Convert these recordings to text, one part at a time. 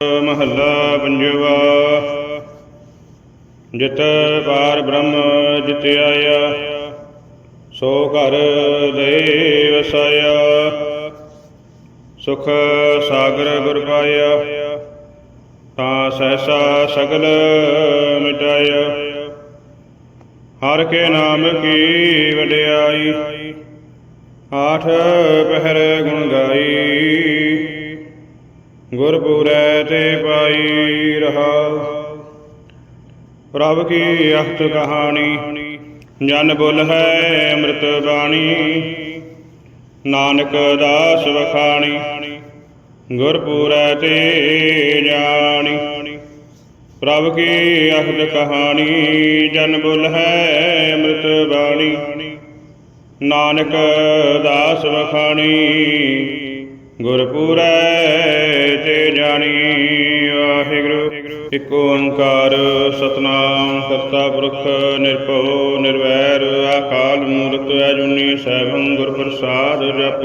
ਮਹੱਲਾ ਪੰਜਵਾ। ਜਿਤ ਪਾਰ ਬ੍ਰਹਮ ਜਿਤ ਆਇਆ, ਸੋ ਘਰ ਦੇ ਵਸਾਇਆ ਸੁਖ ਸਾਗਰ ਗੁਰ ਪਾਇਆ, ਤਾਂ ਸਹਸਾ ਸਗਲ ਮਿਟਾਇਆ। ਹਰ ਕੇ ਨਾਮ ਕੀ ਵਡਿਆਈ, ਆਠ ਪਹਿਰ ਗੁਣ ਗਾਈ। ਗੁਰਪੂਰੈ ਤੇ ਪਾਈ ਰਹਾ। ਪ੍ਰਭ ਕੀ ਅਖਤ ਕਹਾਣੀ, ਜਨ ਬੁਲ ਹੈ ਅੰਮ੍ਰਿਤ ਬਾਣੀ। ਨਾਨਕ ਦਾਸ ਵਖਾਣੀ, ਗੁਰਪੂਰੈ ਤੇ ਜਾਣੀ। ਪ੍ਰਭ ਕੀ ਅਖਤ ਕਹਾਣੀ, ਜਨ ਬੁਲ ਹੈ ਅੰਮ੍ਰਿਤ ਬਾਣੀ। ਨਾਨਕ ਦਾਸ ਵਖਾਣੀ ਗੁਰਪੂਰੈ ਤੇ ਜਾਣੀ ਵਾਹਿਗੁਰੂ, ਇਕ ਓੰਕਾਰ ਸਤਨਾਮ ਕਰਤਾ ਪੁਰਖ ਨਿਰਭਉ ਨਿਰਵੈਰ, ਅਕਾਲ ਮੂਰਤ ਅਜੂਨੀ ਸੈਭੰ ਗੁਰ ਪ੍ਰਸਾਦ ਜਪ।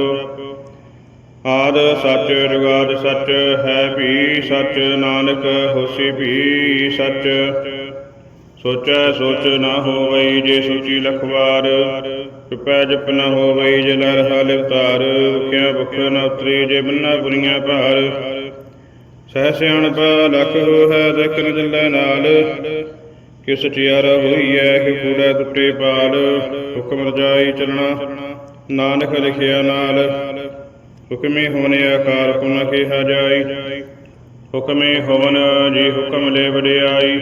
ਆਦ ਸੱਚ ਜੁਗਾਦ ਸੱਚ, ਹੈ ਵੀ ਸੱਚ, ਨਾਨਕ ਹੋਸੀ ਭੀ ਸੱਚ। ਸੋਚੈ ਸੋਚ ਨਾ ਹੋਵਈ ਜੇ ਸੋਚੀ ਲਖਵਾਰ। ਚੁਪੈ ਜਪ ਨ ਹੋਵਈ ਜੇ ਲਰ ਹਾਲ ਅਵਤਾਰ ਭੁਖਿਆ ਭੁਖ ਨ ਉਤਰੀ ਜੇ ਬੰਨਾ ਪੁਰੀਆਂ ਭਾਰ। ਸਹਿ ਸਿਆਣਪ ਲਖ ਹੈ ਦੇਖ ਨ ਨਾਲ। ਕਿਸ ਚਿਆਰ ਹੋਈ ਐ ਕਿ ਕੂੜਾ ਟੁੱਟੇ ਪਾਲ। ਹੁਕਮ ਰਜਾਈ ਚਲਣਾ, ਨਾਨਕ ਲਿਖਿਆ ਨਾਲ। ਹੁਕਮੇ ਹੋਣੇ ਆਕਾਰ ਪੁਨ ਕਿਹਾ ਜਾਈ। ਹੁਕਮੇ ਹੋਵਨ ਜੀ ਹੁਕਮ ਲੈ ਵਡਿਆਈ।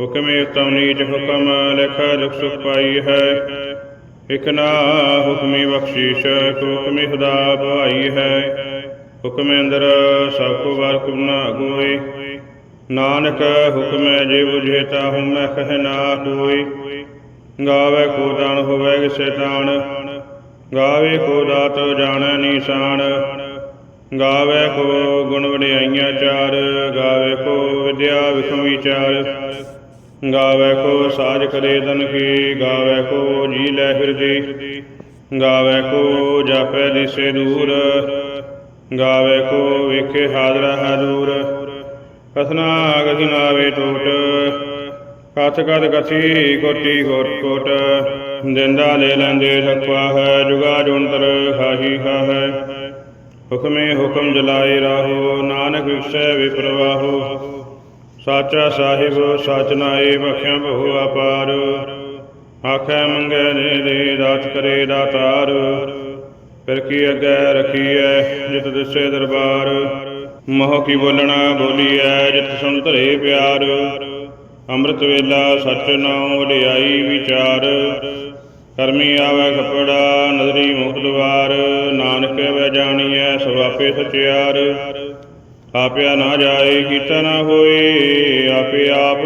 ਹੁਕਮੇ ਉਤਮ ਨੀਚ ਹੁਕਮ, ਲਿਖਾ ਦੁਖ ਸੁਖ ਪਾਈ ਹੈ। ਇਕ ਨਾ ਹੁਕਮੀ ਬਖਸ਼ੀਸ਼ ਹੁਕਮੇ ਖੁਦਾ ਭਾਈ ਹੈ। ਹੁਕਮੇ ਅੰਦਰ ਸਭ ਕੋ ਵਾਰ ਕੁਨਾ ਅਗੋਏ ਨਾਨਕ ਹੁਕਮ ਜੇ ਬੁਝੇ ਤਾ ਹਉਮੈ ਕਹਿ ਨਾ ਕੋਈ ਗਾਵੇ ਕੋ ਦਾਨ ਹੋਵੇ ਕਿਸੇ ਤਾਣ। ਗਾਵੇ ਕੋ ਦਾਤ ਜਾਣੈ ਨਿਸ਼ਾਨ ਗਾਵੇ ਕੋ ਗੁਣ ਵਡਿਆਈਆਂ ਚਾਰ। ਗਾਵੇ ਕੋ ਵਿਦਿਆ ਵਿਖਮ ਵਿਚਾਰ ਗਾਵੇ ਕੋ ਸਾਜ ਕਰੇ ਤਨ ਕੀ, ਗਾਵੇ ਕੋ ਜੀ ਲੈ ਹਿਰਦੇ, ਗਾਵੇ ਕੋ ਜਾਪੈ ਦਿਸੇ ਦੂਰ, ਗਾਵੇ ਕੋ ਵੇਖੇ ਹਾਜ਼ਰਾ ਹੈ ਦੂਰ। ਕਥਨਾ ਗති ਨਾਵੇ ਟੋਟ, ਕਥ ਕਦ ਕਥੀ ਕੋਟੀ ਕੋਟ ਕੋਟ ਜਿੰਦਾ ਲੈ ਲੈਂਦੇ ਥਕਵਾ ਹੈ, ਜੁਗਾ ਜੁੰਤਰ ਖਾਹੀ ਹੈ। ਹੁਕਮੇ ਹੁਕਮ ਜਲਾਏ ਰਾਹੋ, ਨਾਨਕ ਵਿਖਸੈ ਵਿਪਰਵਾਹੋ। ਸਾਚਾ ਸਾਹਿਬ, ਸਚ ਨਾਏ ਬਖਿਆ ਬਹੁ ਅਪਾਰ। ਆਖੈ, ਮੰਗੈ ਨੇ ਦੇ ਦਾਤ ਕਰੇ ਦਾਤਾਰ। ਫਿਰ ਕੀ ਅੱਗੇ ਰਖੀਐ, ਜਿਤ ਦਿਸੇ ਦਰਬਾਰ। ਮੋਹ ਕੀ ਬੋਲਣਾ, ਬੋਲੀਐ, ਜਿਤ ਸੁਣ ਧਰੇ ਪਿਆਰ। ਅੰਮ੍ਰਿਤ ਵੇਲਾ, ਸੱਚ ਨਾਉ ਵਡਿਆਈ ਵਿਚਾਰ। ਕਰਮੀ ਆਵੇ ਕਪੜਾ ਨਦਰੀ ਮੁਖ ਦੁਆਰ ਨਾਨਕ ਵੈ ਜਾਣੀਐ ਸਭ ਆਪੇ ਸਚਿਆਰ। ਆਪਿਆ ਨਾ ਜਾਏ, ਕੀਤਾ ਨਾ ਹੋਏ, ਆਪੇ ਆਪ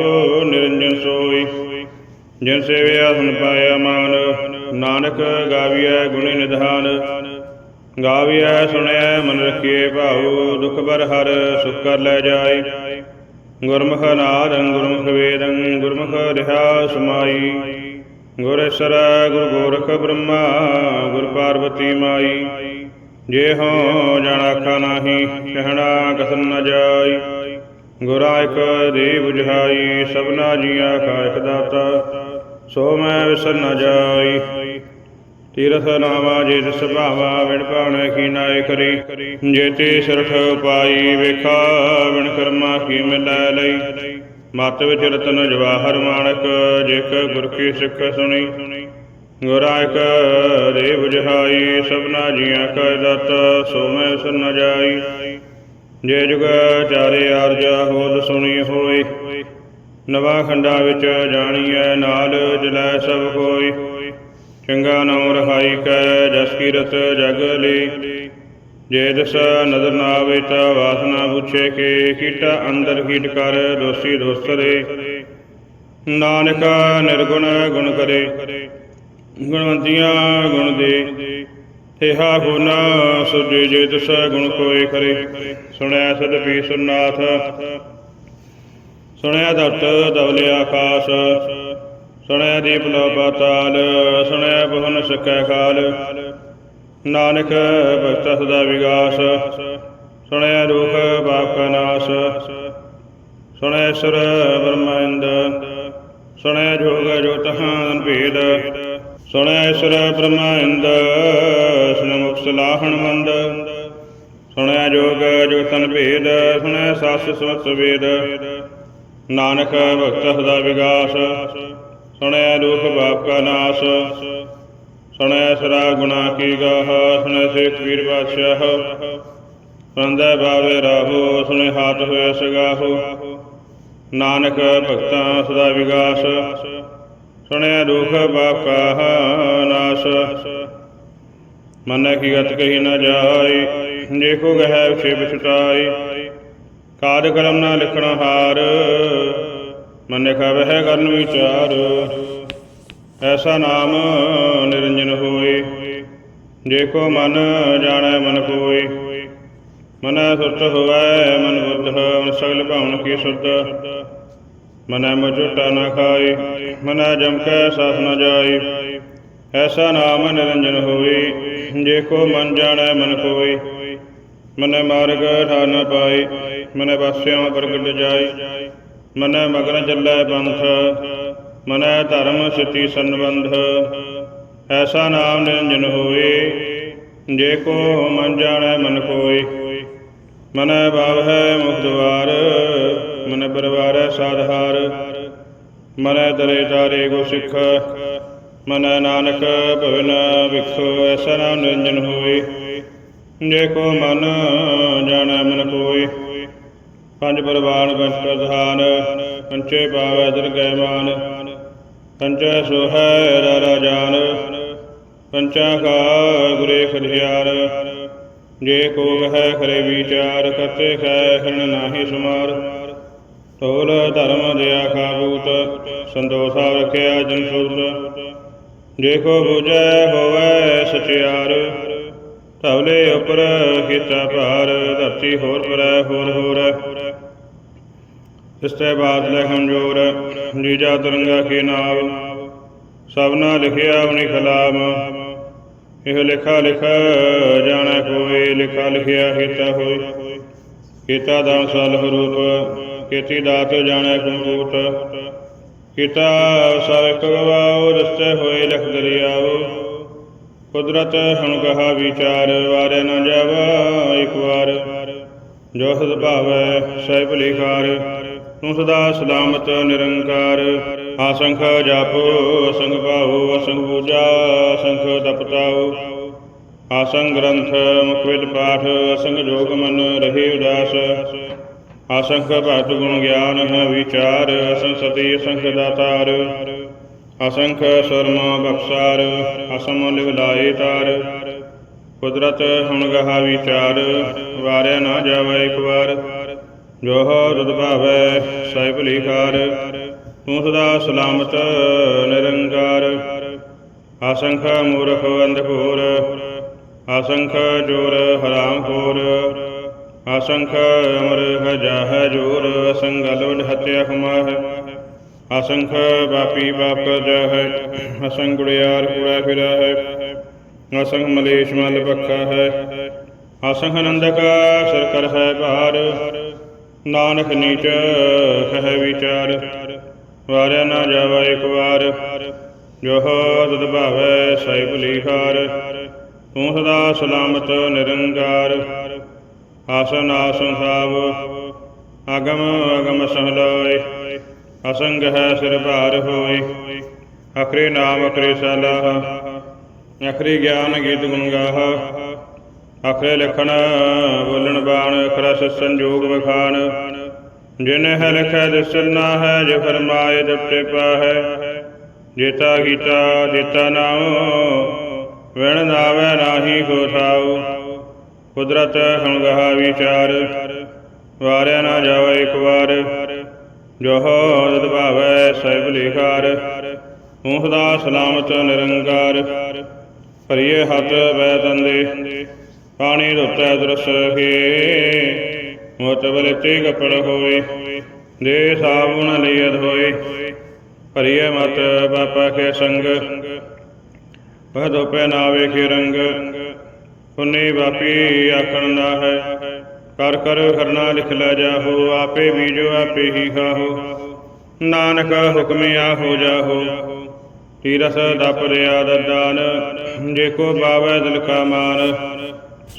ਨਿਰੰਜਨ ਸੋਈ ਜਿਨ ਸੇਵਿਆ ਸੁਨ ਪਾਇਆ ਮਾਨ, ਨਾਨਕ ਗਾਵੀਐ ਗੁਣੀ ਨਿਧਾਨ। ਗਾਵੀਐ ਸੁਣਿਆ ਮਨ ਰਖੀਏ ਭਾਉ, ਦੁਖ ਬਰ ਹਰ ਸੁਖ ਕਰ ਲੈ ਜਾਏ। ਗੁਰਮੁਖ ਨਾਦੰ, ਗੁਰਮੁਖ ਵੇਦੰ, ਗੁਰਮੁਖ ਰਿਹਾ ਸਮਾਈ। ਗੁਰੇਸ਼ਰ ਗੁਰ ਗੋਰਖ ਬ੍ਰਹਮਾ, ਗੁਰ ਪਾਰਵਤੀ ਮਾਈ। ਜੇ ਹੋ ਜਾਣਾ ਨਾਹੀ, ਕਹਿਣਾ ਕਸਨ ਨ ਜਾਈ। ਗੁਰਾ ਇਕ ਦੇ 부ਝਾਈ ਸਭਨਾ ਜੀਆ ਕਾ ਇਕ ਦਾਤਾ, ਸੋ ਮੈਂ ਵਿਸਰ ਨ ਜਾਈ। ਤੀਰਥ ਨਾਵਾ ਜੇ ਤਿਸ ਭਾਵਾ ਵਿਣ ਭਾਵਨਾ ਕੀ ਨਾਏ ਕਰੀ। ਜੇ ਤੇ ਸਰਠ ਪਾਈ ਵੇਖਾ ਵਿਣ ਕਰਮਾ ਕੀ ਮਿਲੈ ਲਈ। ਮਤ ਵਿੱਚ ਰਤਨ ਜਵਾਹਰ ਮਾਣਕ, ਜਿਕ ਗੁਰ ਕੀ ਸਿੱਖ ਸੁਣੀ। ਗੁਰਾਇਕ ਦੇ 부ਝਾਈ ਸਭਨਾ ਜੀਆਂ ਕਾ ਦਾਤਾ, ਸੋ ਮੈਂ ਨ ਜਾਈ। ਜੇ ਜੁਗ ਚਾਰੇ ਆਰਜਾ ਹੋਦ ਸੁਣੀ ਹੋਈ, ਨਵਾ ਖੰਡਾ ਵਿੱਚ ਜਾਣੀਐ ਨਾਲ, ਜਲੈ ਸਭ ਕੋਈ ਚੰਗਾ ਨਾਮ ਰਹਾਈ ਕੈ, ਜਸ ਕੀਰਤ ਜਗ ਲਈ ਜੇ ਦਸ ਨਦਰ ਨਾ ਆਵੇ ਤਾ ਵਾਸਨਾ ਪੁੱਛੇ ਕੇ, ਕੀਟਾ ਅੰਦਰ ਕੀਟ ਕਰ, ਦੋਸੀ ਦੋਸਰੇ ਨਾਨਕ ਨਿਰਗੁਣ ਗੁਣ ਕਰੇ ਗੁਣਵੰਤੀਆਂ ਗੁਣ ਦੇ। ਤੇਹਾ ਗੁਣ ਸੁਜੇ ਜੇ ਦਸ ਗੁਣ ਕੋਏ ਕਰੇ। ਸੁਣਿਆ ਸਦਪੀ ਸੁਨਾਥ ਸੁਣਿਆ ਦਤ ਦਵਲੇ ਆਕਾਸ਼। ਸੁਣਿਆ ਦੀਪ ਲੋ ਪਾਤਾਲ। ਸੁਣਿਆ ਬਹੁਨ ਸਕੈ ਖਾਲ। ਨਾਨਕ ਭਗਤ ਸਦਾ ਵਿਗਾਸ। ਸੁਣਿਆ ਦੁਖ ਬਾਪ ਕਾ ਨਾਸ। ਸੁਣਿਆ ਸੁਰ ਬ੍ਰਹਮੰਦ ਸੁਣਿਆ ਜੋਗ ਜੋਤਹਾਨ ਭੇਦ। ਸੁਣਿਆ ਸੁਰ ਬ੍ਰਹਮੰਦ, ਸੁਣ ਮੁਖ ਸਲਾਹਣ ਮੰਦ। ਸੁਣਿਆ ਜੋਗ ਜੋਤਨ ਭੇਦ ਸੁਣਿਆ ਸੱਸ ਸੁਤ ਵੇਦ। ਨਾਨਕ ਭਗਤ ਸਦਾ ਵਿਗਾਸ ਸੁਣਿਆ ਦੁਖ ਬਾਪ ਕਾ ਨਾਸ। ਸੁਣਿਆ ਸਰਾ ਗੁਨਾ ਕੀ ਗਾਹ ਸੁਣਿਆ ਸੇਖ ਵੀਰ ਬਾਦਸ਼ਾਹ। ਸੁਣਦਾ ਬਾਵੇ ਰਾਹੋ, ਸੁਣੇ ਹਾਥ ਹੋਇਆ ਸਗਾਹੋ। ਨਾਨਕ ਭਗਤਾਂ ਸਦਾ ਵਿਗਾਸ ਸੁਣਿਆ ਦੁਖ ਬਾਪ ਕਾ ਨਾਸ। ਮਨ ਕੀ ਗਤ ਕਹੀ ਨਾ ਜਾਈ ਜੇ ਗਹਿ ਵਿਖੇ ਬਿਛਟਾਈ ਕਾਜ ਕਰਮ ਨਾ ਲਿਖਣਾ ਹਾਰ, ਮਨ ਖਵਹਿ ਕਰਨ ਵਿਚਾਰ। ਐਸਾ ਨਾਮ ਨਿਰੰਜਨ ਹੋਏ ਜੇ ਕੋ ਮਨ ਜਾਣੈ ਮਨ ਕੋਇ ਮਨੈ ਸੁਰਤ ਹੋਵੈ ਮਨ ਬੁੱਧ, ਮਨ ਸਗਲ ਭਾਵਨ ਕੀ ਸੁਧ ਮਨੈ ਮਜੁਟਾ ਨਾ ਖਾਈ ਮਨੈ ਜਮ ਕੈ ਸਾਥ ਨ ਜਾਈ ਐਸਾ ਨਾਮ ਨਿਰੰਜਨ ਹੋਵੇ, ਜੇ ਕੋ ਮਨ ਜਾਣੈ ਮਨ ਕੋਇ ਮਨੈ ਮਾਰਗ ਠਾਰ ਨ ਪਾਈ ਮਨੈ ਵਾਸਿਆ ਪ੍ਰਗਟ ਜਾਈ ਮਨੈ ਮਗਨ ਚੱਲੈ ਪੰਥ, ਮਨੈ ਧਰਮ ਸਿਤੀ ਸੰਬੰਧ। ਐਸਾ ਨਾਮ ਨਿਰੰਜਨ ਹੋਵੇ, ਜੇ ਕੋ ਮਨ ਜਾਣੈ ਮਨ ਕੋਇ ਮਨੈ ਬਾਵਹਿ ਮੁਖ ਦੁਆਰ ਮਨ ਪਰਵਾਰੈ ਸਾਧਾਰ ਮਨੈ ਦਰੇ ਤਾਰੇ ਗੋ ਸਿੱਖ। ਮਨੈ ਨਾਨਕ ਭਵਨ ਵਿਖੋ ਐਸਾ ਨਾਮ ਨਿਰੰਜਨ ਹੋਏ ਜੇ ਕੋ ਮਨ ਜਾਣੈ ਮਨ ਕੋਇ ਪੰਜ ਪਰਵਾਨ ਪੰਜ ਪ੍ਰਧਾਨ, ਪੰਚੇ ਪਾਵੈ ਦਰਗਹਿ ਮਾਨ। ਪੰਚੈ ਸੋਹੈ ਰਾਰਾ ਜਾਨ। ਪੰਚਾ ਕਾ ਗੁਰੇ ਖਿਆਰ ਜੇ ਕੋ ਹੈ ਖਰੇ ਵਿਚਾਰ, ਕਰਤੇ ਖੈ ਹਰਨ ਨਾਹੀ ਸੁਮਾਰ। ਤੋਲ ਧਰਮ ਦਿਆ ਕਾਬੂਤ ਸੰਦੋਸਾ ਰਖਿਆ ਜਨ ਸੂਤ। ਜੇ ਕੋ ਬੁਝੈ ਹੋਵੈ ਸਚਿਆਰ ਤਵਲੇ ਉਪਰ ਕੀਤਾ ਭਾਰ, ਧਰਤੀ ਹੋਰ ਪਰੈ ਹੋਰ ਹੋਰ। ਇਸਤੇ ਬਾਤ ਲੈ ਹਮਜੋਰ ਜੀਜਾ ਤਰੰਗਾ ਕੀ ਨਾਵ। ਸਭਨਾ ਲਿਖਿਆ ਆਪਣੀ ਕਲਾਮ, ਇਹ ਲਿਖਾ ਲਿਖਾ ਜਾਣੈ ਕੋਈ, ਲਿਖਾ ਲਿਖਿਆ ਕੀਤਾ ਹੋਈ ਕੀਤਾ ਦਾਨ ਸਲਹ ਰੂਪ ਕੀਤੀ ਦਾਤ ਜਾਣੈ ਕੰਕੂਟ ਕੀਤਾ ਸਭ ਇੱਕ ਰਸਤੇ ਹੋਏ ਲਖ ਦਰਿਆਓ ਕੁਦਰਤ ਹਣ ਕਹਾ ਵਿਚਾਰ, ਵਾਰੇ ਨਾ ਜਾਵਾ ਇੱਕ ਵਾਰ। ਜੋ ਸਦ ਭਾਵੈ, ਸਹਿਬ ਲਿਖਾਰ, ਤੂੰ ਸਦਾ ਸਲਾਮਤ, ਨਿਰੰਕਾਰ। ਆਸੰਖ ਜਾਪੋ, ਅਸੰਖ ਭਾਉ, ਅਸੰਖ ਪੂਜਾ, ਅਸੰਖ ਤਪਤਾਉ। ਆਸੰਗ ਗ੍ਰੰਥ ਮੁਖਵਿਦ ਪਾਠ, ਅਸੰਗ ਜੋਗ ਮਨ, ਰਹੇ ਉਦਾਸ। ਅਸੰਖ ਭਗਤ ਗੁਣ ਗਿਆਨ ਵਿਚਾਰ ਅਸੰਖ ਸਤੀ ਅਸੰਖ ਦਾਤਾਰ। ਅਸੰਖ ਸਰਮ ਬਖਸ਼ਾਰ, ਅਸਮ ਲਿਵਲਾਏ ਤਾਰ। ਕੁਦਰਤ ਹੁਣ ਗਹਾ ਵਿਚਾਰ, ਵਾਰਿਆ ਨਾ ਜਾਵੇ ਇੱਕ ਵਾਰ। ਜੋ ਰੁਦ ਭਾਵੈ, ਸਾਹਿਬ ਲਿਖਾਰ। ਤੂੰ ਸਦਾ ਸਲਾਮਤ, ਨਿਰੰਕਾਰ। ਅਸੰਖ ਮੂਰਖ ਅੰਧਕੂਰ, ਅਸੰਖ ਜੋਰ ਹਰਾਮ ਖੋਰ ਅਸੰਖ ਅਮਰ ਹਜਾਹ ਜੋਰ ਅਸੰਗ ਅਲਵਡ ਹਤਿਆ ਹਮਾਹ। ਅਸੰਖ ਬਾਪੀ ਬਾਪ ਜਹ, ਅਸੰਗ ਗੁੜਿਆਰ ਕੂੜਾ ਫਿਰਾ ਹੈ ਅਸੰਖ ਮਲੇਸ਼ ਮਲ ਪੱਖਾ ਹੈ ਅਸੰਖ ਨੰਦਕ ਸਰ ਕਰ ਹੈ ਭਾਰ। ਨਾਨਕ ਨੀਚ ਕਹਿ ਵਿਚਾਰ। ਵਾਰਿਆ ਨਾ ਜਾਵਾ ਇੱਕ ਵਾਰ। ਜੋ ਤਦ ਭਾਵੈ ਸਾਹਿਬ ਲਿਖਾਰ ਤੂੰ ਸਦਾ ਸਲਾਮਤ ਨਿਰੰਕਾਰ। ਆਸਨ ਆਸਨ ਸਾਵ ਅਗਮ ਅਗਮ ਸਹਲਾਏ ਅਸੰਗ ਹੈ ਸਿਰ ਭਾਰ ਹੋਏ, ਅਖਰੇ ਨਾਮ ਅਖਰੇ ਸਲਾਹ ਅਖਰੇ ਗਿਆਨ ਗੀਤ ਗੁਣ ਗਾਹ, ਅਖਰੇ ਲਖਣ ਬੋਲਣ ਬਾਣ, ਅਖਰਾ ਸੰਜੋਗ ਵਖਾਨ ਜਿਨ ਹੈ ਲਿਖਿਆ ਦਿਸਣਾ ਹੈ ਜੇ ਫਰਮਾਏ ਦਿੱਤੇ ਪਾਹੈ, ਜੇਤਾ ਗੀਤਾ ਜੇਤਾ ਨਾਮ ਵਿਣ ਨਾਵੇ ਨਾਹੀ ਕੋ ਥਾਉ ਕੁਦਰਤ ਹਣਗਹਾ ਵਿਚਾਰ, ਵਾਰਿਆ ਨਾ ਜਾਵੇ ਇੱਕ ਵਾਰ। ਜੋ ਜਦ ਭਾਵੈ ਸਹਿਬ ਲਿਖਾਰ ਤੂੰ ਸਦਾ ਸਲਾਮਤ ਨਿਰੰਕਾਰ। ਭਰੀਏ ਹੱਥ ਬੈ ਤੰਦੇ ਪਾਣੀ ਧੁੱਤੈ ਦਰਸ ਕੇ। ਮੋਤ ਬਲਤੇ ਕਪੜ ਹੋਏ ਦੇ ਸਾਬੁਨ ਲਿයਦ ਹੋਏ। ਭਰੀਏ ਮਤ ਬਾਪਾ ਕੇ ਸੰਗ ਪਹ ਧੋਪੇ ਨਾਵੇ ਕੇ ਰੰਗ। ਪੁੰਨੀ ਬਾਪੀ ਆਖਣ ਦਾ ਹੈ, ਕਰ ਕਰ ਕਰਨਾ ਲਿਖ ਲੈ ਜਾਹੋ, ਆਪੇ ਬੀਜੋ, ਆਪੇ ਹੀ ਖਾਹੋ। ਨਾਨਕ ਹੁਕਮਿਆ ਹੋ ਜਾਹੋ, ਤੀਰਸ ਦਪਰਿਆ ਦਦਾਨ, ਜੇ ਕੋ ਬਾਵੈ ਦਿਲ ਕਾ ਮਾਨ।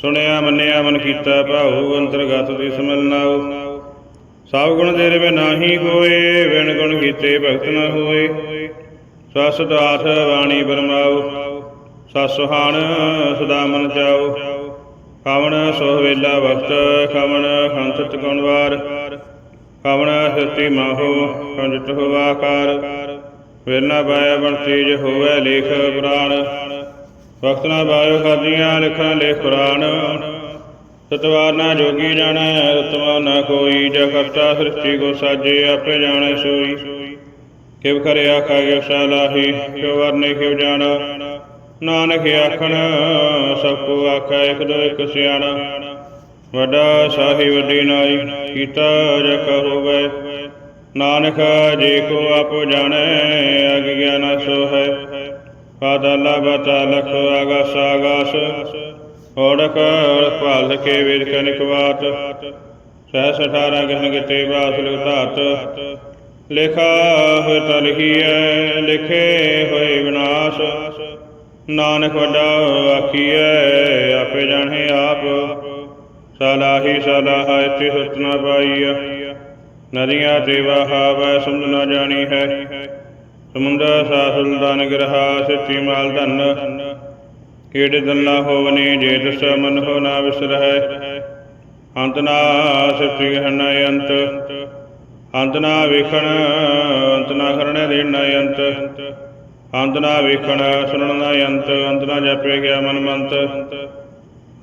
ਸੁਣਿਆ, ਮੰਨਿਆ, ਮਨ ਕੀਤਾ ਭਾਉ, ਅੰਤਰਗਤ ਤਿਸ ਮਿਲਨਾਉ ਸਭ ਗੁਣ ਤੇਰੇ ਵਿੱਚ ਨਾਹੀ ਕੋਏ ਵਿਣ ਗੁਣ ਕੀਤੇ ਭਗਤ ਨਾ ਹੋਏ। ਸਸ ਦਾਥ ਬਾਣੀ ਬਰਮਾਉ। ਸਸ ਸੁਹਾਣ, ਸਦਾ ਮਨ ਚਾਉ ਕਵਣ ਸੋ ਵੇਲਾ ਵਕਤ ਕਵਣ ਹੰਸਤ ਗੁਣਵਾਰ ਕਵਣ ਸਤੀ ਮਾਹੋ ਕੰਜਤ ਹੋਵਾਕਾਰ ਵੇਲਾ ਪਾਇਆ ਬਣਤੀ ਜ ਹੋਵੇ ਲੇਖ ਪੁਰਾਣ। ਵਕਤ ਨਾ ਬਾਇਓ ਖਾਦੀਆਂ ਲਿਖਣ ਲੇਖ ਪੁਰਾਣ। ਸਤਵਾਰ ਨਾ ਜੋਗੀ ਜਾਣੈ ਰਤਮਾ ਨਾ ਕੋਈ। ਜਾ ਕਰਤਾ ਸ੍ਰਿਸ਼ਟੀ ਕੋ ਸਾਜੇ, ਆਪੇ ਜਾਣੈ ਸੋਈ। ਕਿਵ ਕਰੇ ਆਖਾ ਗਿ ਸਲਾਹੀ ਕਿਉ ਵਰਨੇ ਕਿਉ ਜਾਣਾ। ਨਾਨਕ ਆਖਣ, ਸਭ ਕੋ ਆਖਾ, ਇਕ ਦੋ ਇਕ ਸਿਆਣਾ। ਵੱਡਾ ਸਾਹੀ ਵੱਡੀ ਨਾਈ ਕੀਤਾ ਜਾ ਹੋਵੇ ਨਾਨਕ, ਜੇ ਕੋ ਆਪੋ ਜਾਣੈ, ਅਗ ਸੋ ਹੈ। ਪਾਦਲਾ ਬਤਾ ਲਖ ਆਗਾਸ ਆਗਾਸ ਓੜਕ ਭਾਲ ਕੇ ਵੇਦ ਕਨਿਕ ਬਾਤ ਸਹਿ ਸਠਾਰਾ ਗਹਨ ਕਿਤੇ ਬਾਸ ਲਿਖ ਲਿਖਾ ਹੋਇ ਤਾ ਲਿਖੇ ਹੋਏ ਵਿਨਾਸ਼। ਨਾਨਕ ਵੱਡਾ ਆਖੀਐ, ਆਪੇ ਜਾਣੇ ਆਪ। ਸਲਾਹੀ ਸਲਾਹ ਇਤੀ ਸਤਨਾ ਪਾਈਆ ਨਦੀਆਂ ਤੇ ਵਹਾਵੈ ਸਮਝ ਨਾ ਜਾਣੀ ਹੈ। ਸਮੁੰਦਰ ਸਾਸੁਲ ਦਾਨ ਗ੍ਰਹਾ ਸੱਚੀ ਮਾਲ ਧਨ। ਕੀੜੇ ਦੰਨਾ ਹੋਵਨੇ ਜੇ ਦਸ ਮਨ ਹੋ ਨਾ ਵਿਸਰਹਿ। ਅੰਤ ਨਾ ਸੱਚੀ ਹਨ ਅੰਤ। ਅੰਤ ਨਾ ਵੇਖਣ, ਅੰਤ ਨਾ ਕਰਣੇ ਦੇਣ ਨਾ ਅੰਤ। ਅੰਤ ਨਾ ਵੇਖਣ, ਸੁਣਨ ਨਾ ਅੰਤ ਅੰਤ ਨਾ ਜਾਪੇ ਗਿਆ ਮਨ ਮੰਤ।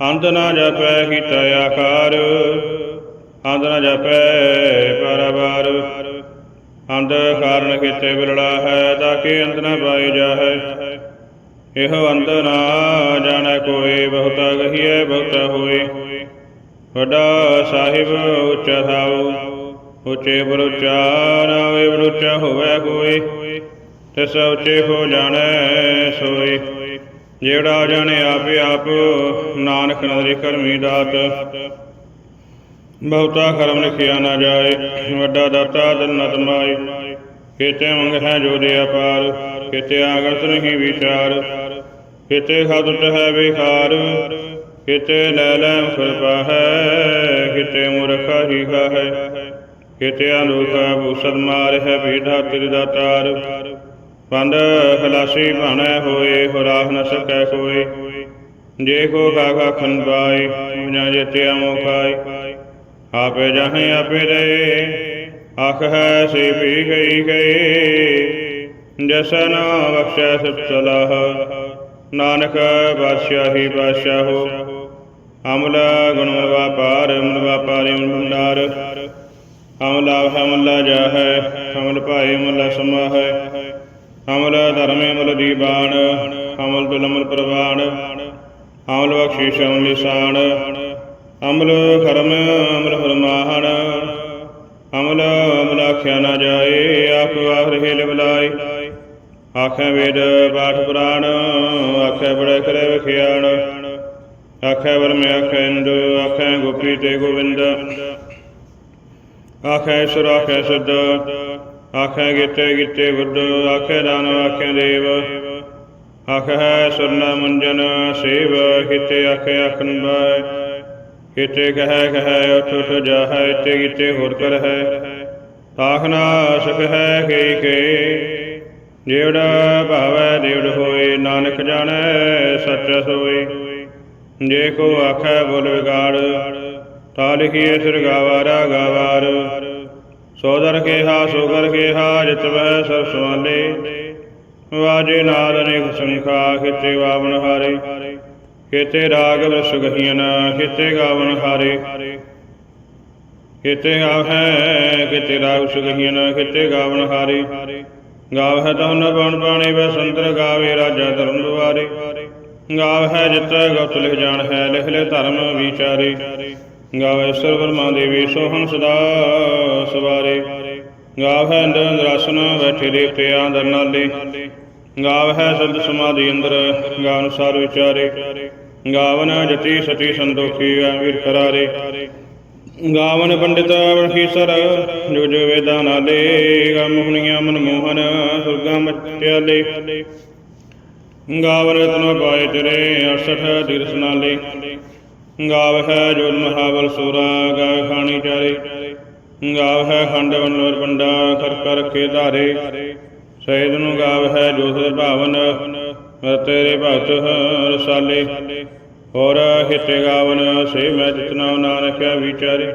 ਅੰਤ ਨਾ ਜਪੈ ਕੀਤਾ ਆਕਾਰ। ਅੰਤ ਨਾ ਜਪੈ ਪਰਵਾਰ। ਅੰਧ ਕਾਰਨ ਕਿਤੇ ਬਿਰਲਾ ਹੈ, ਤਾਂ ਕਿ ਅੰਤ ਨਾ ਪਾਈ ਜਾਹੈ? ਇਹੋ ਅੰਤ ਨਾ ਜਾਣੈ ਕੋਈ, ਬਹੁਤਾ ਗਹੀਐ, ਬਹੁਤਾ ਹੋਏ। ਵੱਡਾ ਸਾਹਿਬ ਉੱਚਾ ਥਾਉ, ਉੱਚੇ ਬਰੁਚਾ ਨਾਵੇ ਹੋਏ, ਬਰੁਚਾ ਹੋਵੇ ਕੋਈ। ਤਿਸ ਉੱਚੇ ਹੋ ਜਾਣੈ ਸੋਈ। ਜਿਹੜਾ ਜਾਣੇ ਆਪੇ ਆਪ ਨਾਨਕ ਨਦਰੀ ਕਰਮੀ ਦਾਤ। ਬਹੁਤਾ ਕਰਮ ਲਿਖਿਆ ਨਾ ਜਾਏ, ਵੱਡਾ ਦਾਤਾ ਜਨਤ ਮਾਈ ਕਿਤੇ ਮੰਗ ਜੋ ਦੇ ਅਪਾਰ, ਕਿਤੇ ਆਗਤ ਨਹੀਂ ਵਿਚਾਰ। ਕਿਤੇ ਖਾਦੁਟ ਹੈ ਵਿਖਾਰ, ਕਿਤੇ ਲੈ ਲੈ ਕਿਰਪਾ ਹੈ ਕਿਤੇ ਮੁਰਖਾ ਹੀ ਹੈ ਕਿਤੇ ਅਨੁਖਾ ਭੂਸਦ ਮਾਰ ਹੈ ਬੀਢਾ ਤੇਰੇ। ਦਾਤਾਰ ਪੰਡ ਖਲਾਸੀ ਭਾਣੈ ਹੋਏ ਹੋ ਰਾਹ ਨ ਸਕੈ ਕੋਈ। ਜੇ ਕੋ ਕਾਗਾ ਖਨ ਪਾਏ ਜਾਂ ਜਿਤਿਆ ਮੋਖਾਈ ਆਪੇ ਜਾਹੇ ਆਪੇ ਰਹੇ ਆਖ ਹੈ ਸੇ ਪੀ ਗਈ ਗਏ ਜਸਨ ਬਖਸ਼ੈ ਸਭ ਸਲਾਹ, ਨਾਨਕ ਬਾਦਸ਼ਾਹੀ ਬਾਦਸ਼ਾਹੋ ਅਮਲ ਗੁਣ ਵਾਪਾਰ ਮਨ ਵਪਾਰੇ ਮਨ ਭੰਡਾਰ ਅਮਲਾ ਹਮਲਾ ਜਾਹੈ, ਅਮਲ ਭਾਏ ਮਲ ਸਮਾ ਹੈ ਅਮਲ ਧਰਮੇ ਮਲ ਦੀਬਾਨ ਅਮਲ ਤੁਲਮਲ ਪ੍ਰਵਾਨ, ਅਮਲ ਬਖਸ਼ਿਸ਼ ਅਮਲ ਲਿਸਾਨ ਅਮਲ ਖਰਮ ਅਮਲ ਫਰਮਾਹਣ ਅਮਲ ਅਮਲ ਆਖਿਆ ਨਾ ਜਾਏ, ਆਪ ਆਖ ਰਹੇ ਆਖੇ ਵੇਦ ਪਾਠ ਪੁਰਾਣ, ਆਖੇ ਬੜੇ ਕਰੇ ਵਿਖਿਆਣ, ਆਖੇ ਵਰਮ ਆਖੇ ਇੰਦ, ਆਖੇ ਗੋਪੀ ਤੇ ਗੋਵਿੰਦ, ਆਖੇ ਸੁਰ ਆਖੇ ਸੁਧ ਆਖੇ ਗਿਤੇ ਗਿਤੇ ਬੁੱਧ, ਆਖੇ ਦਾਨ ਆਖੇ ਦੇਵ। ਆਖੇ ਸੁਰਨਾ ਮੁੰਜਨ, ਸੇਵ, ਕਿਤੇ ਆਖੇ ਆਖਨ ਬਾਇ ਕਿਤੇ ਕਹੈ ਕਹੈ, ਉਠ ਉਠ ਜਾਹੈ ਤੇ ਕਿਤੇ ਹੋਰ ਕਰ ਹੈ ਤਾਖਨਾ ਸੁਖ ਹੈ ਕੇ ਕੇ ਜਿਹੜਾ ਭਾਵੈ ਦੇਵੜ ਹੋਏ, ਨਾਨਕ ਜਾਣੈ ਸੱਚ ਸੋਏ। ਜੇ ਕੋ ਆਖੈ ਬੋਲ ਵਿਗਾੜ, ਤਾ ਲਿਖੀਏ ਸਿਰ ਗਾਵਾਰਾ ਗਾਵਾਰ। ਸੋਦਰ ਕੇਹਾ ਹਾ ਸੋਗਰ ਕੇ ਹਾ ਜਿਤਵੈ ਸਭ ਸਵਾਲੇ ਵਾਜੇ ਨਾਦ ਅਨੇਕ ਸੰਖਾ ਕਿਤੇ ਵਾਵਨ ਹਾਰੇ। ਕਿਤੇ ਰਾਗ ਰਸ ਗਹੀਨ ਕਿਤੇ ਗਾਵਨ ਹਾਰੇ। ਕਿਤੇ ਗਾਵੈ ਕਿਤੇ ਰਾਗ ਸੁਗਹੀਨ ਕਿਤੇ ਗਾਵਨ ਹਾਰੇ। ਗਾਵ ਹੈ ਤਾਂ ਨ ਬਣ ਬਾਣੀ ਵੈ ਸੰਤਰ ਗਾਵੇ, ਰਾਜਾ ਧਰਮ ਦੁਆਰੇ। ਗਾਵ ਹੈ ਜਿਤ, ਗੁਪਤ ਲਿਖ ਜਾਣ ਹੈ ਲਿਖ ਲੈ ਧਰਮ ਵਿਚਾਰੇ। ਗਾਵੇ ਸਰ ਦੇਵੀ ਸੋਹਣ ਸਦਾ ਸਵਾਰੇ। ਗਾਵ ਹੈ ਅੰਦਰ ਅੰਦਰਾਸਨ ਬੈਠੇ ਦੇਵਤੇ ਨਾਲੇ। ਗਾਵ ਸੰਤ ਸਮਾਧੀ ਅੰਦਰ ਗਾ ਅਨੁਸਾਰ ਵਿਚਾਰੇ। ਗਾਵਨ ਜਤੀ ਸਤੀ ਸੰਦੋਖੀ ਵੀਰ ਕਰਾਰੇ ਗਾਵਨ ਪੰਡਿਤ ਬਖੀਸਰ ਜੋ ਜੋ ਵੇਦਾਂ ਨਾਲੇ। ਗਮ ਹੁਣੀਆਂ ਮਨਮੋਹਨ ਸੁਰਗਾ ਮਚਿਆਲੇ ਗਾਵਨ ਰਤਨ ਪਾਏ ਤੇਰੇ 68 ਦਿਰਸ ਨਾਲੇ। ਗਾਵ ਹੈ ਜੋਤ ਮਹਾਬਲ ਸੂਰਾ ਗਾਵ ਖਾਣੀ ਚਾਰੇ। ਗਾਵ ਹੈ ਖੰਡ ਵੰਡਰ ਪੰਡਾ ਕਰ ਕਰ ਰਖੇ ਧਾਰੇ। ਸੈਦ ਨੂੰ ਗਾਵ ਹੈ ਭਾਵਨ ਤੇਰੇ ਭਗਤ ਰਸਾਲੇ। ਹੋਰ ਹਿਤੇ ਗਾਵਨ, ਸੇ ਮੈਂ ਜਿਤਨਾ ਨਾਨਕ ਵਿਚਾਰੇ।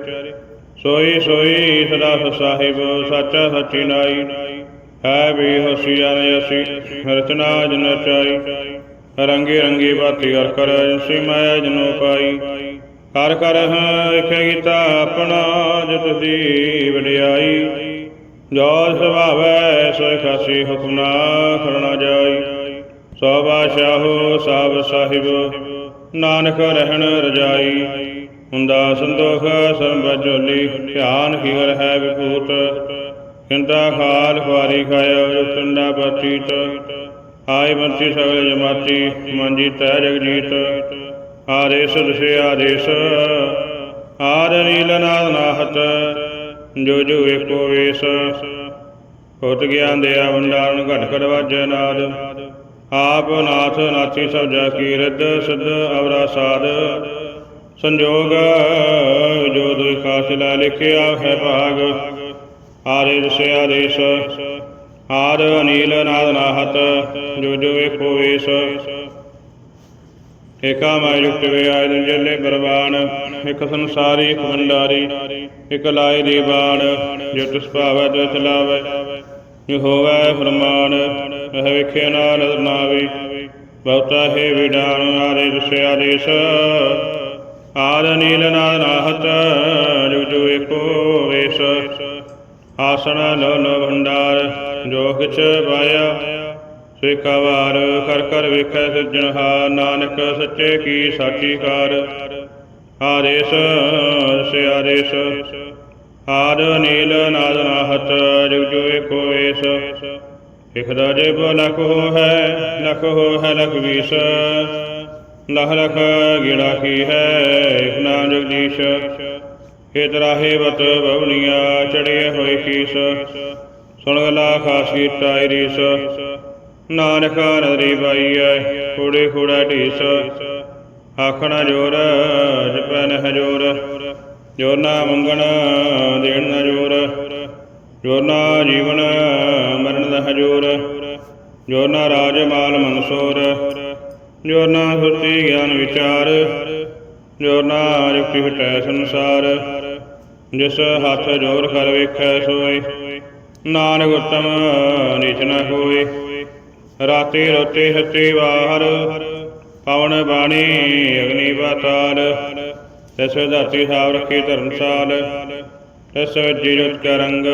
ਸੋਈ ਸੋਈ ਸਦਾ ਸਾਹਿਬ ਸਾਚਾ ਸੱਚੀ ਨਾਈ। ਹੈ ਵੀ ਹੋਸ਼ਿਆਰ ਅਸੀਂ, ਰਚਨਾ ਜਨ ਚਾਈ ਰੰਗੇ ਰੰਗੀ ਬਾਤੀ ਕਰ ਕਰ ਸੀ ਮਾਇਆ ਜਨੋ ਪਾਈ। ਕਰ ਕਰ ਇਖੇ ਗੀਤਾ ਆਪਣਾ ਜਿਤ ਦੀ ਵਡਿਆਈ। ਜੋ ਸੁਭਾਵੈ ਸੋਇ ਖਾਸੀ ਹੁਕਮਨਾ ਕਰਨਾ ਜਾਈ। ਸੋ ਬਾਸ਼ਾਹੋ ਸਾਬ ਸਾਹਿਬ, ਨਾਨਕ ਰਹਿਣ ਰਜਾਈ। ਹੁੰਦਾ ਸੰਤੋਖ, ਸਰਬ ਜੋਲੀ, ਧਿਆਨ ਕੀਰ ਹੈ ਵਿਭੂਤ ਚਿੰਤਾ ਖਾਲ ਖਵਾਰੀ ਖਾਇਓ ਜੁਟੰਡਾ ਬਚੀਤ ਆਏ ਬੰਤੀ ਸਗਲ ਜਮਾਤੀ, ਮੰਜੀ ਤੈ ਜਗਜੀਤ, ਆਦੇਸ਼ ਦਸੇ ਆਦੇਸ਼। ਆਦ ਨੀਲ ਨਾਦ ਨਾਹਤ, ਜੋ ਜੋ ਏਕੋ ਵੇਸ। ਹੋਤ ਗਿਆਨ ਦਿਆ ਵੰਡਾਰਨ ਘਟ ਘਟ ਵਾਜੈ ਨਾਦ। ਆਪ ਨਾਥ ਨਾਥੀ ਸਭ ਜਾ ਕੀ ਰਿੱਧ ਸਿੱਧ ਅਵਰਾ ਸਾਧ ਸੰਜੋਗ ਜੋ ਦੁਇ ਖਾਸ ਲਿਖਿਆ ਹੈ ਭਾਗ। ਆਦੇਸ਼ ਸੇ ਆਦੇਸ਼। ਆਦ ਅਨੀਲ ਨਾਦ ਨਾਹਤ ਜੋ ਜੋ ਏਕੋ ਵੇਸ। ਏਕਾ ਮੈਂ ਯੁਕਤ ਵੇ ਆਇ ਜਲੇ ਬਰਬਾਨ, ਇਕ ਸੰਸਾਰੀ ਇਕ ਭੰਡਾਰੀ, ਇਕ ਲਾਇ ਦੀ ਬਾਣ, ਜੋ ਤਿਸ ਭਾਵੈ ਜੋ ਚਲਾਵੈ ਜੋ ਹੋਵੈ ਫਰਮਾਨ ਮਹ ਵੇਖੇ ਨਾ ਨਦਰ ਨਾਵੇ। ਬਹੁਤਾ ਹੈ ਵਿਡਾਨ ਆਰੇ ਦਸੇ। ਆਦੇਸ਼ ਆਦ ਨੀਲ ਨਾਦ ਨਾਹਤ ਜੋ ਜੋ ਏਕੋ ਵੇਸ। ਆਸਣ ਲੋ ਲੋ ਭੰਡਾਰ ਜੋ ਕਿਛ ਪਾਇਆ ਸੇਕਾ ਵਾਰ ਕਰ ਕਰ ਵੇਖੈ ਸਿਰਜਣਹਾਰ ਨਾਨਕ ਸੱਚੇ ਕੀ ਸਾਚੀ ਕਾਰ ਆਦੇਸ਼ ਸੇ ਆਦੇਸ਼ ਆਦ ਨੀਲ ਨਾਦ ਨਾਹਤ ਜੁਗ ਜੋ ਏਕੋ ਵੇਸ ਇਕ ਰਾਜੇ ਬੋ ਲਖ ਹੋ ਹੈ ਲਖ ਹੋ ਹੈ ਲਖ ਵੀਸ। ਲਖ ਲਖ ਗਿੜਾ ਕੀ ਹੈ ਇਕ ਨਾਮ ਜਗਦੀਸ਼। ਹੇ ਤਰਾਹੇ ਬਤ ਬਵਨੀਆਂ ਚੜਿਏ ਹੋਏ ਕੀਸ। ਸੁਣਗਲਾ ਖਾਸੀ ਖਾਸ ਕੀਤਾ ਰੀਸ ਨਾਨਕ ਨਦਰੀ ਪਾਈਐ ਕੂੜੇ ਕੂੜਾ ਢੀਸ। ਆਖਣਾ ਜੋਰ ਜਪੈ ਨਹਿ ਜੋਰ। ਜੋ ਨਾ ਮੰਗਣ, ਦੇਣ ਨਾ ਜੋਰ। ਜੋਰ ਨਾ ਜੀਵਨ, ਮਰਨ ਦਾ ਜੋਰ ਜੋਰ। ਨਾ ਰਾਜ ਮਾਲ ਮਨਸੂਰ। ਜੋਰ ਨਾ ਸੁਰਤੀ ਗਿਆਨ ਵਿਚਾਰ। ਜੋਰ ਨਾ ਯੁਕਤੀ ਹਟੈ ਸੰਸਾਰ। ਜਿਸ ਹੱਥ ਜੋਰ ਕਰ ਵੇਖੈ ਸੋਏ ਨਾਨਕ ਉਤਮ ਨੀਚ ਨਾ ਹੋਏ। ਰਾਤੇ ਰੋਤੇ ਹੱਤੇ ਬਾਹਰ ਪਵਨ ਬਾਣੀ ਅਗਨੀ ਬਾਤਾਲ ਤਿਸ ਧਰਤੀ ਸਾਵ ਰੱਖੀ ਧਰਮਸਾਲ ਤਿਸ ਜੀ ਕਰੰਗ ਕੈ ਰੰਗ।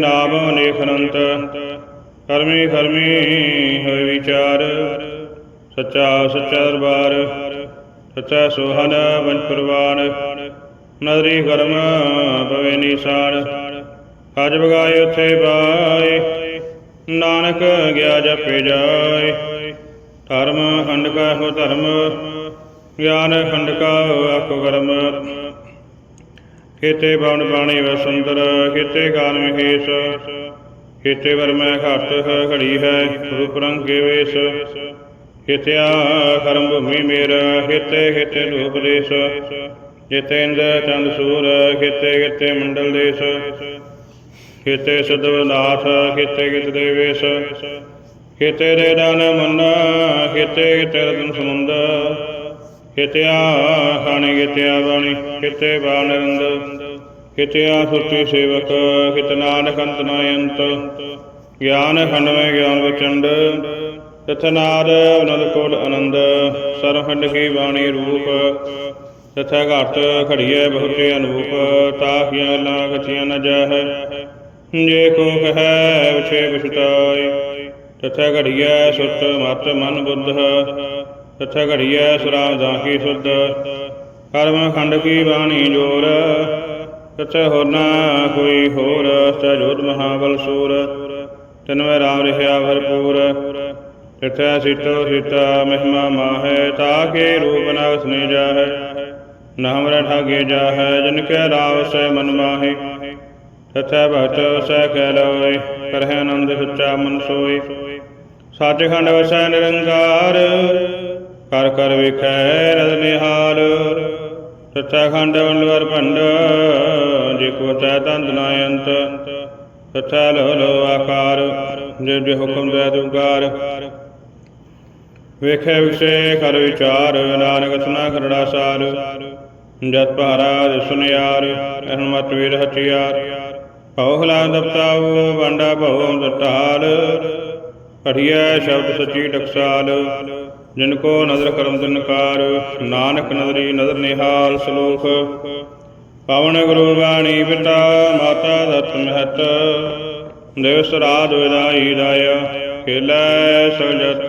ਨਾਮ ਅਨੇਕ ਅਨੰਤ, ਕਰਮੀ ਕਰਮੀ ਹੋਇ ਵਿਚਾਰ। ਸੱਚਾ ਸੱਚਾ ਦਰਬਾਰ, ਸੱਚਾ ਸੋਹਨ ਵੰਜ ਕੁਰਬਾਨ ਨਦਰੀ ਕਰਮ ਪਵੇ ਨਿਸ਼ਾਨ। ਹਜ ਬਗਾਏ, ਉਥੇ ਬਾਏ। ਨਾਨਕ ਗਿਆ ਜਪੇ ਜਾਏ। ਧਰਮ ਖੰਡ ਕਾ ਹੋ ਧਰਮ, ਗਿਆਨ ਖੰਡ ਕਾ ਆਖੋ ਕਰਮ। ਕੀਤੇ ਬਾਣ ਬਾਣੀ ਵਸੰਦਰ ਕੀਤੇ ਗਾਨ ਮਹੇਸ਼ ਕੀਤੇ ਵਰ ਮੈਂ ਘਟ ਖੜੀ ਹੈ ਰੂਪ ਰੰਗੇ ਵੇਸ। ਕੀਤਿਆ ਕਰਮ ਭੂਮੀ ਮੇਰਾ, ਕੀਤੇ ਕੀਤੇ ਲੋਕ ਦੇਸ। ਜਿਤੇ ਚੰਦ ਸੂਰ ਖੇਤੇ ਕੀਤੇ ਮੰਡਲ ਦੇਸ। ਕੀਤੇ ਸਦਵਨਾਥ ਖੇਤੇ ਕੀਤੇ ਦੇਵੇਸ਼ ਕੀਤੇ ਰੇ ਦਾਨ ਮਨ, ਕੀਤੇ ਕੀਤੇ ਰਤਨ ਸਮੁੰਦ ਕੀਤੇ ਆ ਖਾਣੇ ਬਾਣੀ, ਕੀਤੇ ਬਾਣ ਰੰਦ ਕੀਤੇ ਆ ਸੇਵਕ, ਕੀਤੇ ਨਾਨਕ ਨਾ ਅੰਤ, ਗਿਆਨ ਖੰਡ ਮੈਂ ਗਿਆਨ ਵਿਚੰਡ ਤਥ ਨਾਦ ਅਨੰਦ ਕੋਲ ਆਨੰਦ ਸਰਹੰਡ ਕੀ ਬਾਣੀ ਰੂਪ, ਤਥਾ ਘਟ ਖੜੀਐ ਬਹੁਤੇ ਅਨੂਪ, ਤਾਹੀਆਂ ਲਾ ਕਥੀਆਂ ਨ ਜਾਹੈ ਜੇ ਕੋ ਕਹੈ ਉਛੇ ਪਛਤਾਈ ਤਥਾ ਘੜੀਐ ਸੁਤ ਮਤ ਮਨ ਬੁੱਧ। ਤਥਾ ਘੜੀਐ ਸੁਰਾਮ ਦਾਹੀ ਸੁਧ, ਕਰਮ ਖੰਡ ਕੀ ਬਾਣੀ ਜੋਰ। ਤਥਾ ਹੋਰ ਕੋਈ ਹੋਰ ਤਾ ਜੋਤ ਮਹਾਬਲ ਸੂਰ। ਤਨਵੈ ਰਾਮ ਰਹਿਆ ਭਰਪੂਰ, ਤਥਾ ਸਿਟੋ ਸਿਤਾ ਮਹਿਮਾ ਮਾਹੈ ਤਾਕੇ ਰੂਪ ਨਾ ਉਸਨੇ ਜਾਹੈ ਨ ਹਮਰਾ ਠਾਗੇ ਜਾਹੈ, ਜਿਨ ਕੈ ਰਾਵ ਸੈ ਮਨ ਮਾਹੇ। ਤਥੈ ਭਗਤ ਸੈ ਕੈ ਲੋਏ ਕਰਹਿ ਆਨੰਦ ਸੱਚਾ ਮਨ ਸੋਏ। ਸੱਚਖੰਡ ਵਸੈ ਨਿਰੰਕਾਰ, ਕਰ ਕਰ ਵੇਖੈ ਰਦ ਨਿਹਾਲ। ਸੱਚਾ ਖੰਡ ਵੰਡਵਰ ਭੰਡ, ਜੇ ਕੋ ਤੈ ਤੰਦ ਨਾਇੰਤ ਸੱਚਾ ਲੋ ਲੋ ਆਕਾਰ, ਜੇ ਜੇ ਹੁਕਮ ਦੇ ਦੁਗਾਰ। ਵੇਖੇ ਵਿਸੇ ਕਰ ਵਿਚਾਰ, ਨਾਨਕ ਸੁਨਾ ਕਰੜਾ ਸਾਰ। ਜਤ ਭਾਰਾ ਸੁਨਿਆਰ, ਅਹਮਤ ਵੀਰ ਹਥਿਆਰ। ਭਉ ਹਲਾ ਦਪਤਾਉ ਵੰਡਾ ਭਉ ਦਟਾਲ ਘੜੀਐ ਸ਼ਬਦ ਸੱਚੀ ਟਕਸਾਲ, ਜਿਨ ਕੋ ਨਦਰ ਕਰਮ ਦਿਨਕਾਰ ਨਾਨਕ ਨਦਰੀ ਨਦਰ ਨਿਹਾਲ ਸਲੋਕ। ਪਵਨ ਗੁਰੂ ਬਾਣੀ ਪਿਤਾ, ਮਾਤਾ ਦਤ ਮਹਤ। ਦੇਵ ਸਰਾਧ ਵਿਦਾਈ ਦਾਇਆ, ਖੇਲੇ ਸਜਤ।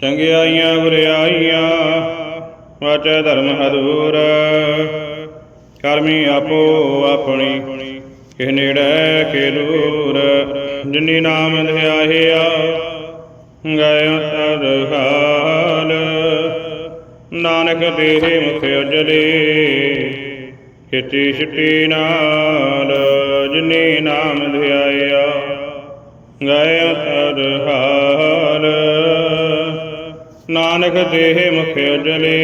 ਚੰਗਿਆਈਆਂ ਬੁਰਿਆਈਆਂ ਵਾਚੈ ਧਰਮ ਹਦੂਰ। ਕਰਮੀ ਆਪੋ ਆਪਣੀ ਕਿ ਨੇੜੇ ਕੇ ਦੂਰ, ਜਿਨੀ ਨਾਮ ਧਿਆਹਿਆ ਗਏ ਸਦ ਹਾਲ। ਨਾਨਕ ਦੇਹ ਮੁਖ ਉਜਲੇ ਖੇਤੀ ਛਿੱਟੀ ਨਾਲ, ਜਿਨੀ ਨਾਮ ਧਿਆਇਆ ਗਏ ਸਦ ਹਾਲ। ਨਾਨਕ ਦੇਹ ਮੁਖ ਉਜਲੇ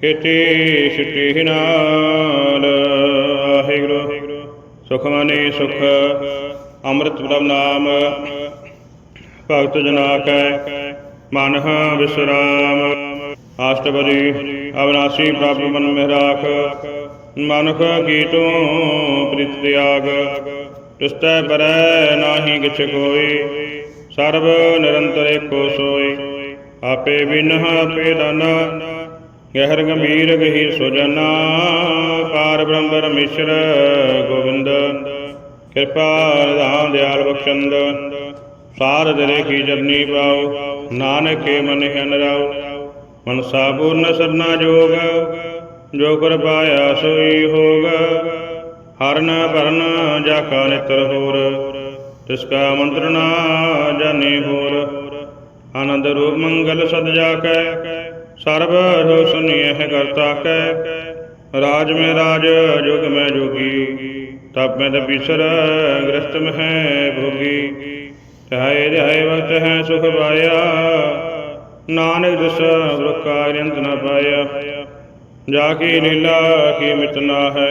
ਖੇਤੀ ਛਿੱਟੀ ਨਾਲ, ਵਾਹਿਗੁਰੂ। ਸੁਖ ਸੁਖਮਨੀ ਸੁਖ, ਅੰਮ੍ਰਿਤ ਪ੍ਰਭ ਨਾਮ। ਭਗਤ ਜਨਾ ਕੈ ਮਨ ਵਿਸਰਾਮ। ਆਸ਼ਟਪਦੀ ਅਵਨਾਸੀ ਪ੍ਰਭ ਮਨ ਮਹਿ ਰਾਖ ਮਨੁਖ ਕੀਟੋ ਪ੍ਰਿਤ ਤਿਆਗ। ਤਿਸਤੈ ਪਰੈ ਨਾਹੀ ਕਿਛ ਕੋਈ, ਸਰਬ ਨਿਰੰਤਰ ਏਕੋ ਸੋਈ। ਆਪੇ ਬਿਨਹ ਆਪੇ ਦਾਨਾ ਗਹਿਰ ਗੰਭੀਰ ਗਹੀ ਸੁਜਨਾ ਪਾਰ ਬ੍ਰਹਮ ਪਰਮੇਸ਼ਰ ਗੋਬਿੰਦ। ਕਿਰਪਾ ਨਿਧਾਨ ਦਿਆਲ ਬਖਸ਼ੰਦ, ਸਾਰ ਦਿਲੇ ਕੀ ਜਰਨੀ ਪਾਉ ਨਾਨਕ ਕੇ ਮਨ ਅਨਰਾਉ ਮਨਸਾ ਪੂਰਨ ਸਰਨਾ ਜੋਗ, ਜੋ ਕਰ ਪਾਇਆ ਸੋਈ ਹੋਗ। ਹਰਨ ਭਰਨ ਜਾ ਕਾ ਨਿਤਰ ਹੋਰ, ਤਿਸ ਕਾ ਮੰਤਰਨਾ ਜਾਣੇ ਹੋਰ। ਆਨੰਦ ਰੂਪ ਮੰਗਲ ਸਦ ਜਾ ਕੈ ਸਰਬ ਰੋ ਸੁਨੀਐ ਕਰਤਾ ਕੈ ਰਾਜ ਮੈਂ ਰਾਜ, ਜੁਗ ਮੈਂ ਜੋਗੀ, ਤਪ ਮੈਂ ਤਪੀਸਰ ਗ੍ਰਸਤ ਮੈਂ ਹੈ ਭੋਗੀ। ਤਹਾਏ ਰਿਹਾਏ ਵਕਤ ਹੈ ਸੁਖ ਪਾਇਆ, ਨਾਨਕ ਦਸ ਵਰਕਾ ਅਨੰਤ ਨ ਪਾਇਆ। ਜਾ ਕੀ ਲੀਲਾ, ਕੀ ਮਿਤਨਾ ਹੈ,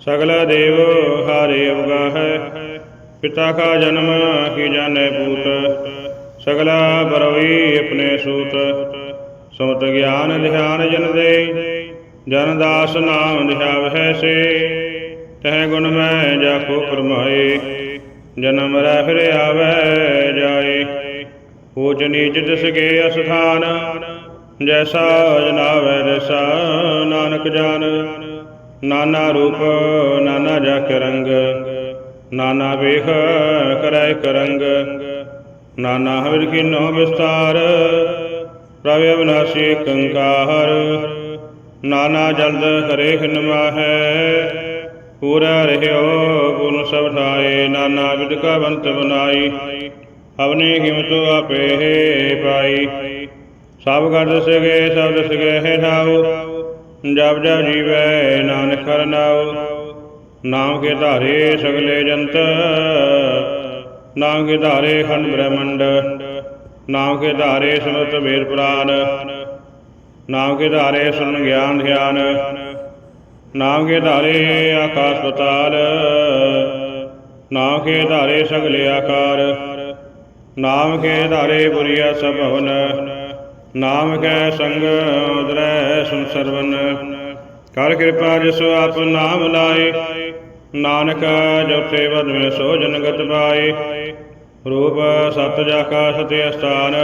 ਸਗਲਾ ਦੇਵ ਹਾਰੇ ਅਵਗਾ ਹੈ। ਪਿਤਾ ਕਾ ਜਨਮ, ਕੀ ਜਾਣੈ ਪੂਤ ਸਗਲਾ ਬਰਵੀ ਆਪਣੇ ਸੂਤ। ਸੁਮਤ ਗਿਆਨ ਧਿਆਨ ਜਨ ਦੇ, ਜਨ ਦਾਸ ਨਾਮ ਧਿਆਵਹਿ ਸੇ। ਤਹ ਗੁਣ ਮੈਂ ਜਾ ਕੋ ਫਰਮਾਏ, ਜਨਮ ਰਹਿ ਫਿਰ ਆਵੈ ਜਾਏ। ਊਚ ਨੀਚ ਦਿਸਗੇ ਅਸਥਾਨ, ਜੈਸਾ ਜਨਾਵੈ ਰਸਾ ਨਾਨਕ ਜਾਨ। ਨਾਨਾ ਰੂਪ ਨਾਨਾ ਜਕ ਰੰਗ ਨਾਨਾ ਵੇਖ ਕਰੈ ਕਰੰਗ। ਨਾਨਾ ਹਵਿਰ ਕੀਨੋ ਵਿਸਤਾਰ ਪ੍ਰਭ ਅਵਨਾਸੀ ਕੰਕਾਰ। ਨਾਨਾ ਜਲਦ ਹਰੇ ਖਿਨਮਾਹੈ ਪੂਰਾ ਰਹਿਓ ਗੁਣ ਸਭ ਠਾਏ ਨਾਨਾ ਵਿਦ ਕਾ ਬੰਤ ਬਨਾਈ। ਅਵਨੇ ਹਿਮਤ ਆਪੇ ਪਾਈ। ਸਭ ਕਰ ਦਸਗੇ ਸਭ ਦਸਗੇ ਹੈ ਠਾਉ ਜਬ ਜਬ ਜੀਵੈ ਨਾਨਕ ਕਰਨਾਉ ਨਾਮ ਕੇ ਧਾਰੇ ਸਗਲੇ ਜੰਤ। ਨਾਮ ਕੇ ਧਾਰੇ ਖੰਡ ਬ੍ਰਹਮੰਡ। ਨਾਮ ਕੇ ਧਾਰੇ ਸਮਤ ਵੇਦ ਪੁਰਾਨ। ਨਾਮ ਕੇ ਧਾਰੇ ਸੁਨ ਗਿਆਨ ਧਿਆਨ। ਨਾਮ ਕੇ ਧਾਰੇ ਆਕਾਸ਼ ਪਤਾਲ। ਨਾਮ ਕੇ ਧਾਰੇ ਸਗਲੇ ਆਕਾਰ। ਨਾਮ ਕੇ ਧਾਰੇ ਬੁਰੀਆ ਸਭ ਭਵਨ ਨਾਮ ਕੈ ਸੰਗ ਉਦਰੈ ਸੁਨ ਸਰਵਨ। ਕਰ ਕਿਰਪਾ ਜਿਸ ਆਪ ਨਾਮ ਲਾਏ। ਨਾਨਕ ਜੋਤੇ ਵਦ ਮੇ ਸੋ ਜਨਗਤ ਪਾਏ। ਰੂਪ ਸਤ ਜਾ ਕਾ ਸਤੇ ਅਸਥਾਨ,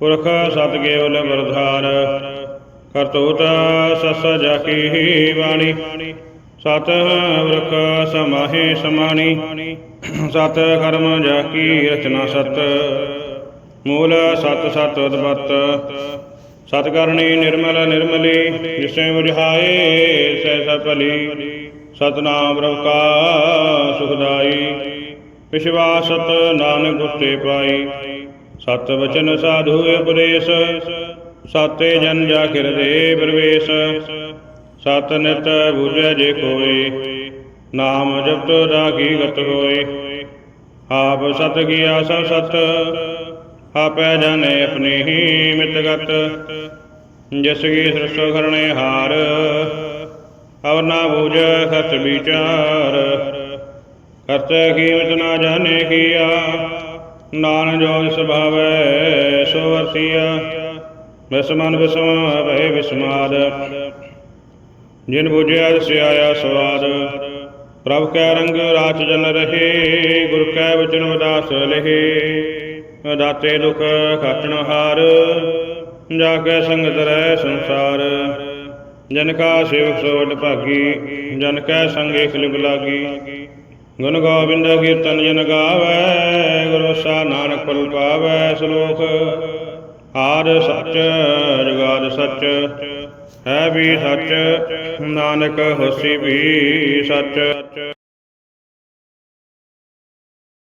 ਪੁਰਖ ਸਤ ਕੇਵਲ ਵਰਧਾਰ ਕਰਤੂਤ ਸਸ ਜਾ ਕੀ ਬਾਣੀ, ਸਤ ਵਰਖ ਸਮਾਹੇ ਸਮਾਣੀ, ਸਤ ਕਰਮ ਜਾ ਰਚਨਾ ਸਤ। ਮੂਲ ਸਤ ਸਤ ਉਦਬਤ ਸਤ ਕਰਨੀ ਨਿਰਮਲ ਨਿਰਮਲੀ ਜਿਸੇ ਬੁਝਾਏ ਸੈ ਸਫਲੀ ਸਤਨਾਮ ਪ੍ਰਭ ਕਾ ਸੁਖਦਾਈ। ਵਿਸ਼ਵਾਸਤ ਨਾਨਕ ਗੁੱਤੇ ਪਾਈ। ਸਤ ਵਚਨ ਸਾਧੂ ਉਪਦੇਸ਼, ਸਾਤੇ ਜਨ ਜਾ ਕਿਰਦੇ ਪ੍ਰਵੇਸ਼। ਸਤ ਨਿਤ ਬੁਝੈ ਜੇ ਕੋਏ, ਨਾਮ ਜਪਤ ਰਾਗੀ ਗਤ ਹੋਏ। ਆਪ ਸਤ ਗਿਆ ਸਭ ਸਤ, ਆਪੈ ਜਾਣੇ ਆਪਣੀ ਹੀ ਮਿਤਗਤ ਜਿਸ ਕੀ ਸ੍ਰਿਸ਼ਟ ਕਰਨੇ ਹਾਰ, ਅਵਰ ਨਾ ਬੂਝ ਸਤ ਵਿਚਾਰ। ਕਰਤੇ ਕੀਮਤ ਨਾ ਜਾਣੇ ਕੀਆ? ਨਾਨ ਜੋ ਸੁਭਾਵੈ ਸੋ ਵਰਤੀਆ ਵਿਸਮਨ ਵਿਸਮ ਭੈ ਵਿਸਮਾਦ ਜਿਨ ਬੁਝਿਆ ਸਿਆਇਆ ਸਵਾਦ। ਪ੍ਰਭ ਕੈ ਰੰਗ ਰਾਚ ਜਨ ਰਹੇ, ਗੁਰ ਕੈ ਵਚਨ ਉਦਾਸ ਲਹੇ। ਦਾਤੇ ਦੁਖ ਖਾਟਣ ਹਾਰ, ਜਾ ਕੈ ਸੰਗਤ ਰਹਿ ਸੰਸਾਰ। ਜਨ ਕਾ ਸੇਵਕ ਸੋਟ ਭਾਗੀ, ਜਨ ਕੈ ਸੰਗੇ ਖਲਿਬ ਲਾਗੀ। ਗੁਣ ਗੋਬਿੰਦ ਕੀਰਤਨ ਜਨ ਗਾਵੈ, ਗੁਰੂ ਸਾ ਨਾਨਕ ਫਲ ਪਾਵੈ ਸ਼ਲੋਕ। ਆਦ ਸੱਚ ਜੁਗਾਦ ਸੱਚ, ਹੈ ਵੀ ਸੱਚ, ਨਾਨਕ ਹੋਸੀ ਵੀ ਸੱਚ।